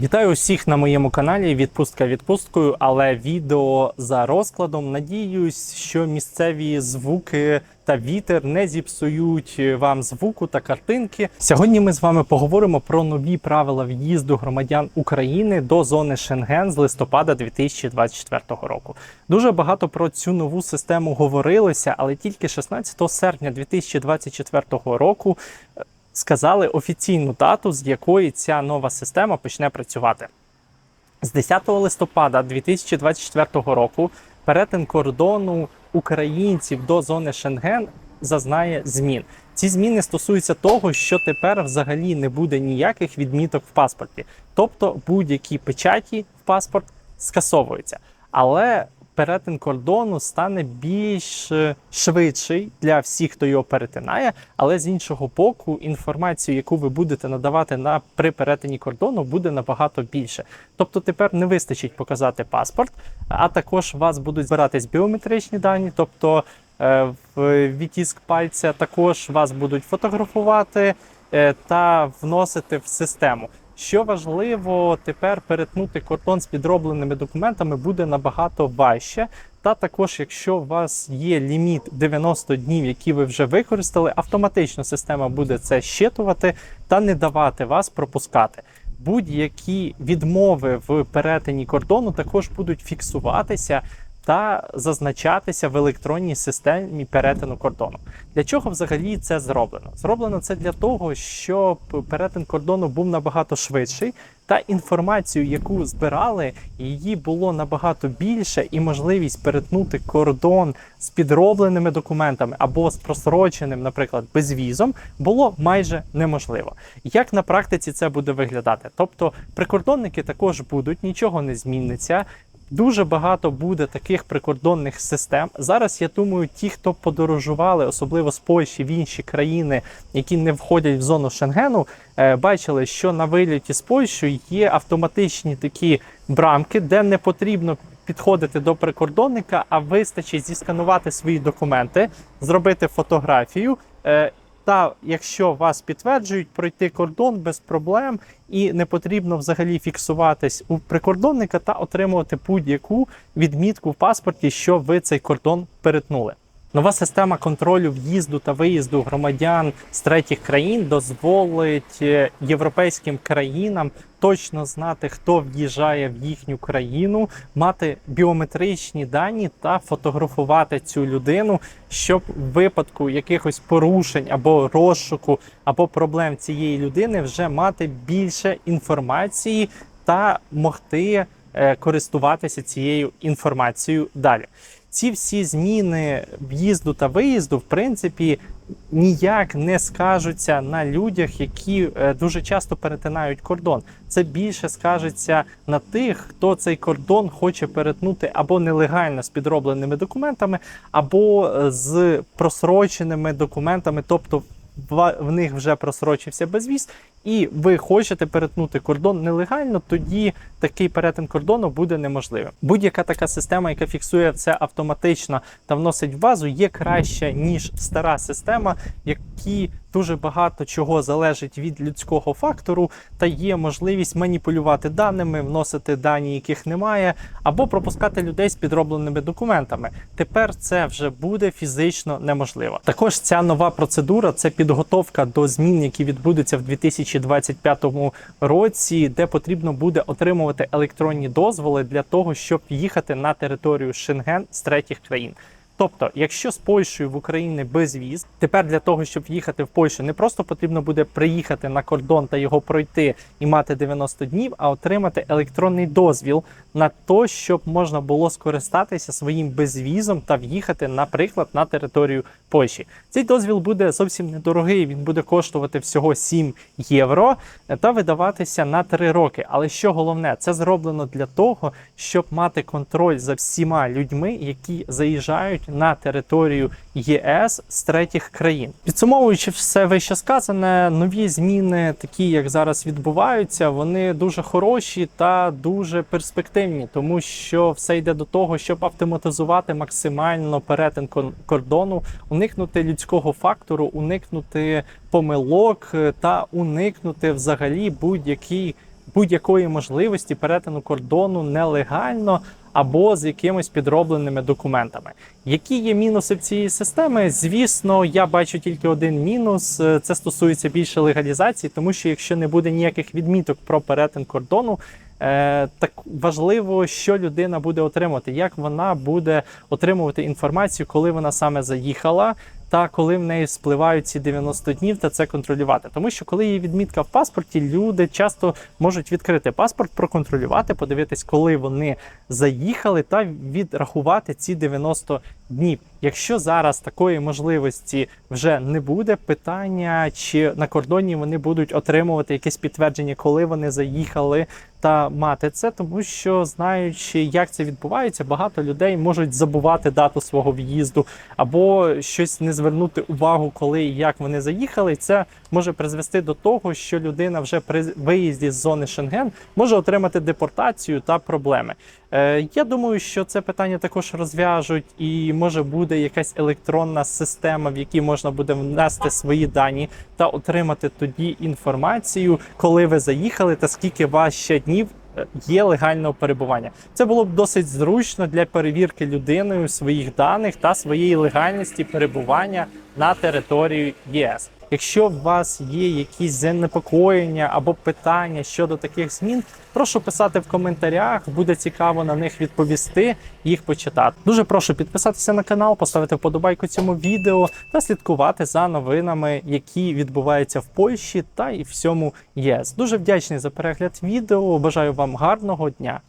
Вітаю усіх на моєму каналі. Відпустка відпусткою, але відео за розкладом. Надіюсь, що місцеві звуки та вітер не зіпсують вам звуку та картинки. Сьогодні ми з вами поговоримо про нові правила в'їзду громадян України до зони Шенген з листопада 2024 року. Дуже багато про цю нову систему говорилося, але тільки 16 серпня 2024 року сказали офіційну дату, з якої ця нова система почне працювати. З 10 листопада 2024 року перетин кордону українців до зони Шенген зазнає змін. Ці зміни стосуються того, що тепер взагалі не буде ніяких відміток в паспорті, тобто будь-які печаті в паспорт скасовуються. Але перетин кордону стане більш е, швидший для всіх, хто його перетинає. Але з іншого боку, інформацію, яку ви будете надавати на при перетині кордону, буде набагато більше. Тобто тепер не вистачить показати паспорт, а також у вас будуть збиратись біометричні дані, тобто е, в відтиск пальця також вас будуть фотографувати е, та вносити в систему. Що важливо, тепер перетнути кордон з підробленими документами буде набагато важче. Та також, якщо у вас є ліміт 90 днів, які ви вже використали, автоматично система буде це щитувати та не давати вас пропускати. Будь-які відмови в перетині кордону також будуть фіксуватися та зазначатися в електронній системі перетину кордону. Для чого взагалі це зроблено? Зроблено це для того, щоб перетин кордону був набагато швидший, та інформацію, яку збирали, її було набагато більше, і можливість перетнути кордон з підробленими документами або з просроченим, наприклад, безвізом, було майже неможливо. Як на практиці це буде виглядати? Тобто прикордонники також будуть, нічого не зміниться. Дуже багато буде таких прикордонних систем. Зараз я думаю, ті, хто подорожували, особливо з Польщі в інші країни, які не входять в зону Шенгену, е, бачили, що на виліті з Польщею є автоматичні такі брамки, де не потрібно підходити до прикордонника, а вистачить зісканувати свої документи, зробити фотографію. Та якщо вас підтверджують, пройти кордон без проблем і не потрібно взагалі фіксуватись у прикордонника та отримувати будь-яку відмітку в паспорті, що ви цей кордон перетнули. Нова система контролю в'їзду та виїзду громадян з третіх країн дозволить е, європейським країнам точно знати, хто в'їжджає в їхню країну, мати біометричні дані та фотографувати цю людину, щоб в випадку якихось порушень або розшуку, або проблем цієї людини вже мати більше інформації та могти е, користуватися цією інформацією далі. Ці всі зміни в'їзду та виїзду, в принципі, ніяк не скажуться на людях, які е, дуже часто перетинають кордон. Це більше скажеться на тих, хто цей кордон хоче перетнути або нелегально з підробленими документами, або е, з просроченими документами, тобто в них вже просрочився безвіз, і ви хочете перетнути кордон нелегально, тоді такий перетин кордону буде неможливим. Будь-яка така система, яка фіксує це автоматично та вносить в базу, є краще ніж стара система, які дуже багато чого залежить від людського фактору, та є можливість маніпулювати даними, вносити дані, яких немає, або пропускати людей з підробленими документами. Тепер це вже буде фізично неможливо. Також ця нова процедура це підготовка до змін, які відбудуться в 2025 році, де потрібно буде отримувати електронні дозволи для того, щоб їхати на територію Шенген з третіх країн. Тобто, якщо з Польщею в Україні безвіз, тепер для того, щоб їхати в Польщу, не просто потрібно буде приїхати на кордон та його пройти і мати 90 днів, а отримати електронний дозвіл на то, щоб можна було скористатися своїм безвізом та в'їхати, наприклад, на територію Польщі. Цей дозвіл буде зовсім недорогий. Він буде коштувати всього 7 євро та видаватися на 3 роки. Але що головне, це зроблено для того, щоб мати контроль за всіма людьми, які заїжджають на територію ЄС з третіх країн. Підсумовуючи все вище сказане, нові зміни, такі як зараз відбуваються, вони дуже хороші та дуже перспективні, тому що все йде до того, щоб автоматизувати максимально перетин кордону, уникнути людського фактору, уникнути помилок е, та уникнути взагалі будь-який будь-якої можливості перетину кордону нелегально або з якимись підробленими документами. Які є мінуси в цієї системи? Звісно, я бачу тільки один мінус. Це стосується більше легалізації, тому що якщо не буде ніяких відміток про перетин кордону, е, так важливо, що людина буде отримувати, як вона буде отримувати інформацію, коли вона саме заїхала. Та коли в неї спливають ці 90 днів, та це контролювати. Тому що коли є відмітка в паспорті, люди часто можуть відкрити паспорт, проконтролювати, подивитись, коли вони заїхали, та відрахувати ці 90 днів. Якщо зараз такої можливості вже не буде, питання чи на кордоні вони будуть отримувати якесь підтвердження, коли вони заїхали, та мати це, тому що знаючи, як це відбувається, багато людей можуть забувати дату свого в'їзду або щось не звернути увагу, коли і як вони заїхали. Це може призвести до того, що людина вже при виїзді з зони Шенген може отримати депортацію та проблеми. Е, я думаю, що це питання також розв'яжуть, і може буде якась електронна система, в якій можна буде внести свої дані та отримати тоді інформацію, коли ви заїхали, та скільки вас днів е, є легального перебування. Це було б досить зручно для перевірки людиною своїх даних та своєї легальності перебування на території ЄС. Якщо у вас є якісь занепокоєння або питання щодо таких змін, прошу писати в коментарях. Буде цікаво на них відповісти, їх почитати. Дуже прошу підписатися на канал, поставити вподобайку цьому відео та слідкувати за новинами, які відбуваються в Польщі та і всьому ЄС. Дуже вдячний за перегляд відео. Бажаю вам гарного дня.